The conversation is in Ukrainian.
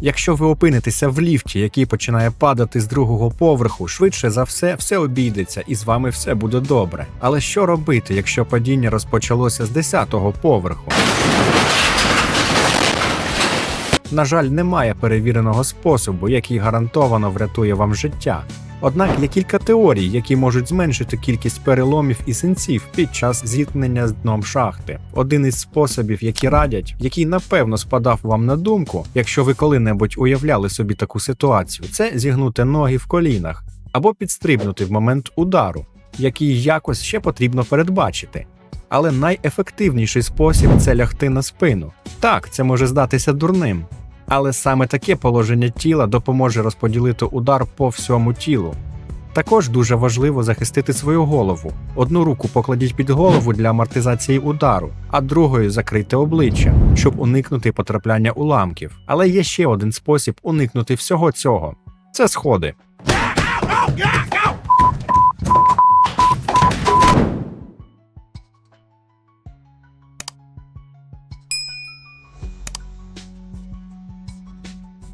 Якщо ви опинитеся в ліфті, який починає падати з другого поверху, швидше за все, все обійдеться і з вами все буде добре. Але що робити, якщо падіння розпочалося з 10-го поверху? На жаль, немає перевіреного способу, який гарантовано врятує вам життя. Однак є кілька теорій, які можуть зменшити кількість переломів і синців під час зіткнення з дном шахти. Один із способів, які радять, який напевно спадав вам на думку, якщо ви коли-небудь уявляли собі таку ситуацію, це зігнути ноги в колінах або підстрибнути в момент удару, який якось ще потрібно передбачити. Але найефективніший спосіб це лягти на спину. Так, це може здатися дурним, але саме таке положення тіла допоможе розподілити удар по всьому тілу. Також дуже важливо захистити свою голову. Одну руку покладіть під голову для амортизації удару, а другою закрийте обличчя, щоб уникнути потрапляння уламків. Але є ще один спосіб уникнути всього цього: це сходи.